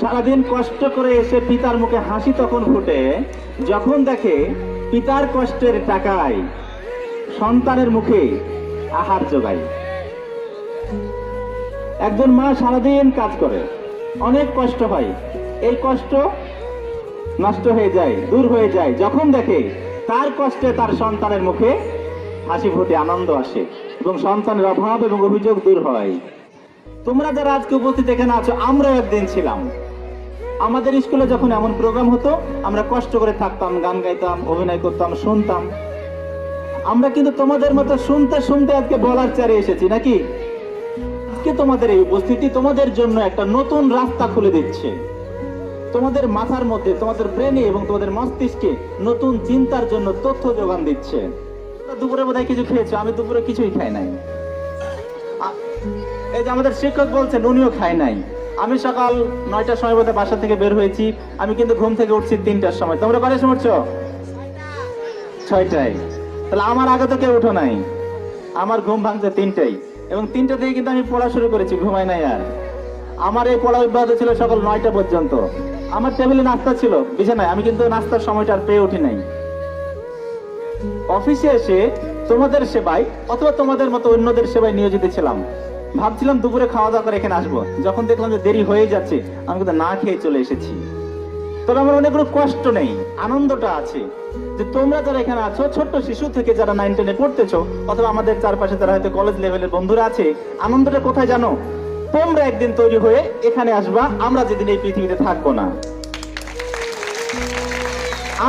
সারাদিন কষ্ট করে এসে পিতার মুখে হাসি তখন ফুটে। যখন দেখে পিতার কষ্টের টাকায় সন্তানের মুখে আহার যোগায়। একজন মা সারাদিন কাজ করে। অনেক কষ্ট হয়। এই কষ্ট নষ্ট হয়ে যায়, দূর হয়ে যায়। যখন দেখে তার কষ্টে তার সন্তানের মুখে হাসি ফুটে, আনন্দ আসে এবং সন্তানের অভাব এবং অভিযোগ দূর হয়। তোমরা যারা আজকে উপস্থিত এখানে আছো, আমরাও একদিন ছিলাম। আমাদের স্কুলে যখন এমন প্রোগ্রাম হতো, আমরা কষ্ট করে থাকতাম, গান গাইতাম, অভিনয় করতাম, শুনতাম। আমরা কিন্তু তোমাদের মতো শুনতে শুনতে আজকে বলার চারে এসেছি, নাকি? আজকে তোমাদের এই উপস্থিতি তোমাদের জন্য একটা নতুন রাস্তা খুলে দিচ্ছে। তোমাদের মাথার মধ্যে, তোমাদের ব্রেনে এবং তোমাদের মস্তিষ্কে নতুন চিন্তার জন্য তথ্য যোগান দিচ্ছে। দুপুরে বোধহয় কিছু খেয়েছো, আমি দুপুরে কিছুই খাই নাই। এই যে আমাদের শিক্ষক বলছেন, উনিও খায় নাই। আমি সকাল নয়টার সময় বোধহয় বাসা থেকে বের হয়েছি। আমি কিন্তু ঘুম থেকে উঠছি তিনটার সময়। তোমরা কটার সময় উঠছো? ছয়টায়। তাহলে আমার আগে তো কেউ উঠো নাই। আমার ঘুম ভাঙছে তিনটাই। এবং তিনটা থেকে কিন্তু আমি পড়া শুরু করেছি, ঘুমাই নাই আর। আমার এই পড়া অব্যাহত ছিল সকাল নয়টা পর্যন্ত। আমার টেবিলে নাস্তা ছিল, বিছানায়। আমি কিন্তু নাস্তার সময়টা আর পেয়ে উঠি নাই। অফিসে এসে তোমাদের সেবায় অথবা তোমাদের মতো অন্যদের সেবায় নিয়োজিত ছিলাম। ভাবছিলাম দুপুরে খাওয়া দাওয়া করে এখানে আসব। যখন দেখলাম যে দেরি হয়ে যাচ্ছে, আমি কিন্তু না খেয়ে চলে এসেছি। তবে আমার অনেক কষ্ট নেই, আনন্দটা আছে। যে তোমরা যারা এখানে আছো, ছোট্ট শিশু থেকে যারা নাইন টেনে পড়তেছো, অথবা আমাদের চারপাশে যারা হয়তো কলেজ লেভেলের বন্ধুরা আছে, আনন্দটা কোথায় জানো? তোমরা একদিন তৈরি হয়ে এখানে আসবা, আমরা যেদিন এই পৃথিবীতে থাকব না।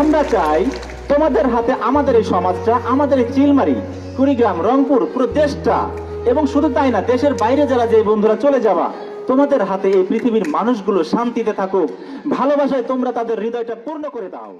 আমরা চাই তোমাদের হাতে আমাদের এই সমাজটা, আমাদের এই চিলমারি, কুড়িগ্রাম, রংপুর, পুরো দেশটা এবং শুধু তাই না, দেশের বাইরে যারা যে বন্ধুরা চলে যাওয়া তোমাদের হাতে এই পৃথিবীর মানুষগুলো শান্তিতে থাকুক, ভালোবাসায় তোমরা তাদের হৃদয়টা পূর্ণ করে দাও।